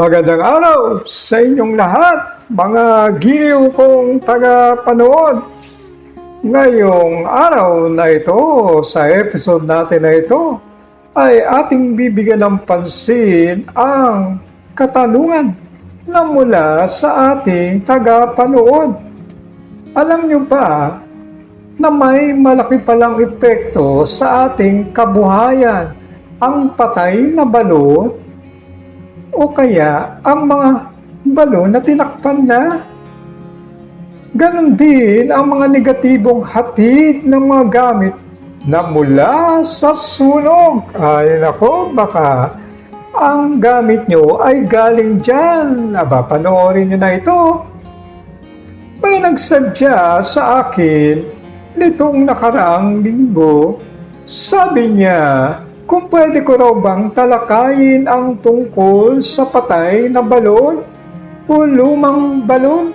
Magandang araw sa inyong lahat, mga giliw kong taga-panood. Ngayong araw na ito, sa episode natin na ito, ay ating bibigyan ng pansin ang katanungan na mula sa ating taga-panood. Alam niyo ba na may malaki palang epekto sa ating kabuhayan ang patay na balon o kaya ang mga balon na tinakpan na. Ganon din ang mga negatibong hatid ng mga gamit na mula sa sunog. Ay nako, baka ang gamit nyo ay galing dyan. Aba, panoorin nyo na ito. May nagsadya sa akin nitong nakaraang linggo. Sabi niya, kung pwede ko raw bang talakayin ang tungkol sa patay na balon o lumang balon.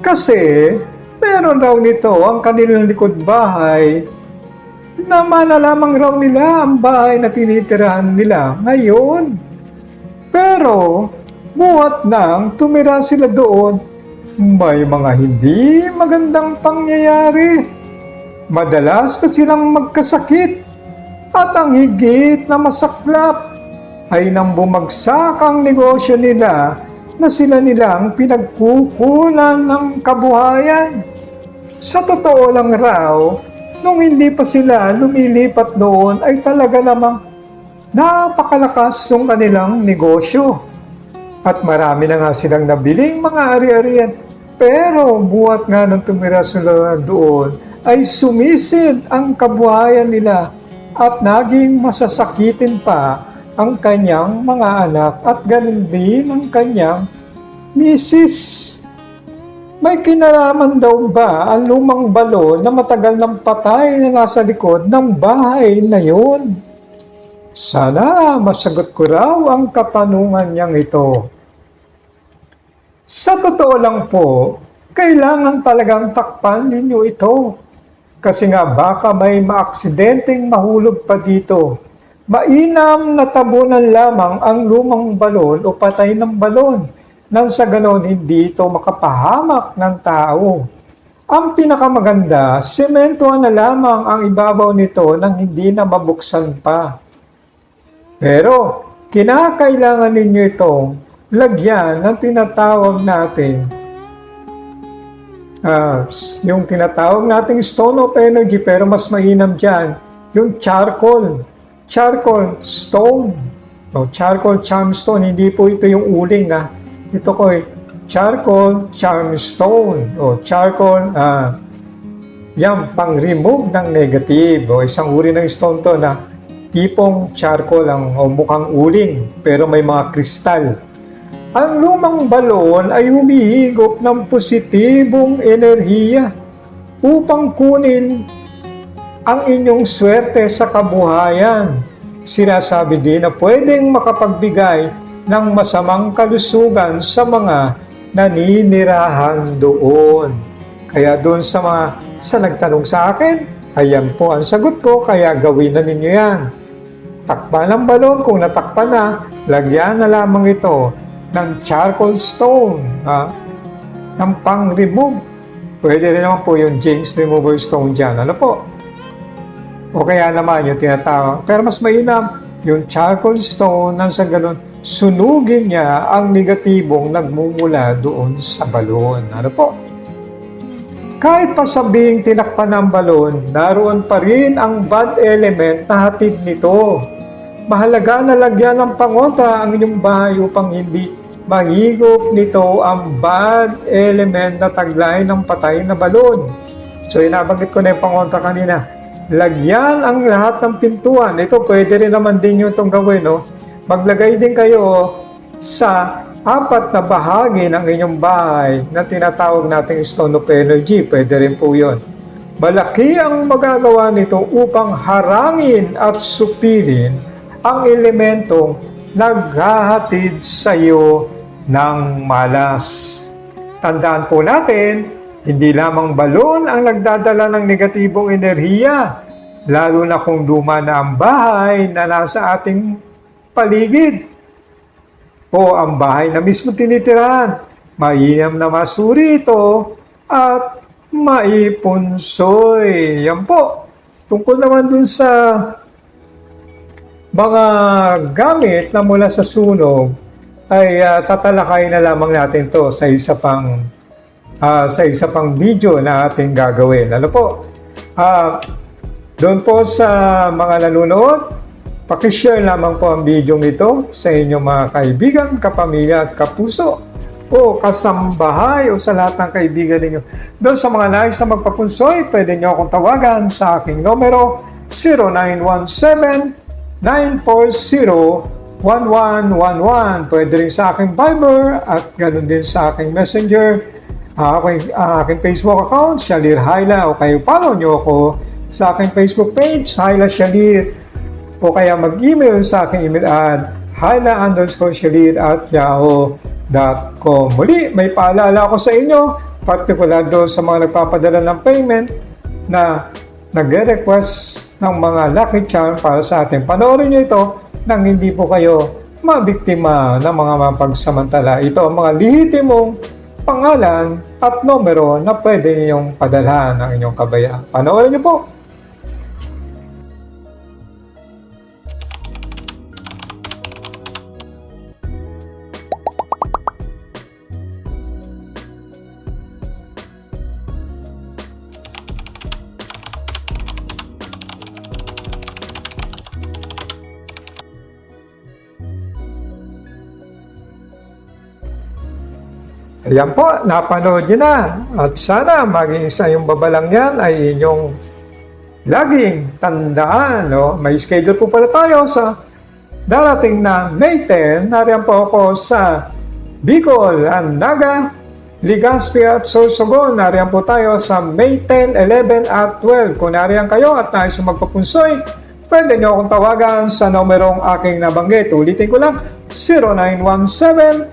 Kasi meron raw nito ang kanilang likod bahay na malalamang raw nila ang bahay na tinitirahan nila ngayon. Pero buhat nang tumira sila doon, may mga hindi magandang pangyayari. Madalas na silang magkasakit at ang higit na masaklap ay nang bumagsak ang negosyo nila na sila nilang pinagkukulan ng kabuhayan. Sa totoo lang raw, nung hindi pa sila lumilipat noon ay talaga namang napakalakas ng kanilang negosyo. At marami na nga silang nabiling mga ari-arian. Pero buhat nga nung tumira sila doon ay sumisid ang kabuhayan nila at naging masasakitin pa ang kanyang mga anak at ganun din ang kanyang misis. May kinalaman daw ba ang lumang balon na matagal ng patay na nasa likod ng bahay na yun? Sana masagot ko raw ang katanungan niyang ito. Sa totoo lang po, kailangan talagang takpan ninyo ito. Kasi nga baka may maaksidenteng mahulog pa dito. Mainam na tabunan lamang ang lumang balon o patay ng balon nang sa ganon hindi ito makapahamak ng tao. Ang pinakamaganda, sementohan na lamang ang ibabaw nito nang hindi na mabuksan pa. Pero, kinakailangan ninyo itong lagyan ng tinatawag natin ah, yung tinatawag nating stone of energy pero mas mainam dyan, yung charcoal. Charcoal stone. O, charcoal charm stone. Hindi po ito yung uling ha. Ito ko eh. Charcoal charm stone. O charcoal, ah, yan, pang-remove ng negative. O isang uri ng stone to na tipong charcoal ang o mukhang uling pero may mga kristal. Ang lumang balon ay humihigop ng positibong enerhiya upang kunin ang inyong swerte sa kabuhayan. Sinasabi din na pwedeng makapagbigay ng masamang kalusugan sa mga naninirahan doon. Kaya doon sa mga sa nagtanong sa akin, ayan po ang sagot ko, kaya gawin na ninyo yan. Takpan ng balon, kung natakpan na, lagyan na lamang ito ng charcoal stone, ha? ng pang-remove. Pwede rin naman po yung James Remover Stone dyan. Ano po? O kaya naman yung tinatawag. Pero mas mainam, yung charcoal stone nang sa ganun, sunugin niya ang negatibong nagmumula doon sa balon. Ano po? Kahit pa sabing tinakpan ng balon, naroon pa rin ang bad element na hatid nito. Mahalaga na lagyan ng pangontra ang inyong bahay upang hindi mahigop nito ang bad element na taglay ng patay na balon. So inabanggit ko na yung pangontra kanina. Lagyan ang lahat ng pintuan. Ito pwede rin naman din yung itong gawin. No? Maglagay din kayo sa apat na bahagi ng inyong bahay na tinatawag nating stone of energy. Pwede rin po yun. Malaki ang magagawa nito upang harangin at supilin ang elementong naghahatid sa iyo ng malas. Tandaan po natin, hindi lamang balon ang nagdadala ng negatibong enerhiya, lalo na kung luma na ang bahay na nasa ating paligid. o ang bahay na mismo tinitirahan. Mainam na masuri ito at maipunsoy. Yan po. Tungkol naman dun sa mga gamit na mula sa sunog ay ah, tatalakay na lamang natin to sa isa pang ah, sa isa pang video na ating gagawin. Ano po? Ah, doon po sa mga nanonood, pakishare lamang po ang video ito sa inyong mga kaibigan, kapamilya at kapuso o kasambahay o sa lahat ng kaibigan ninyo. Doon sa mga nais na magpapunsoy, pwede nyo akong tawagan sa aking numero 0917-940-1111. Pwede rin sa aking Viber at ganun din sa aking Messenger, ah, aking, ah, aking Facebook account, Shalir Haila o kayo follow nyo ako sa aking Facebook page, Haila Shalir o kaya mag-email sa aking email ad haila underscore shalir at yahoo.com. Muli, may paalala ako sa inyo, particular doon sa mga nagpapadala ng payment na nagre-request ng mga lucky charm para sa atin. Panoorin nyo ito nang hindi po kayo mabiktima ng mga mapagsamantala. Ito ang mga lihitimong pangalan at numero na pwede ninyong padalhan ng inyong kabayaan. Panoorin nyo po. Ayan po, napanood nyo na. At sana maging isa yung babalang yan ay inyong laging tandaan. No? May schedule po pala tayo sa darating na May 10. Nariyan po ako sa Bicol, Naga, Ligaspi at Sorsogon. Nariyan po tayo sa May 10, 11 at 12. Kung nariyan kayo at nais magpapunsoy, pwede nyo akong tawagan sa numerong aking nabanggit. Ulitin ko lang, 0917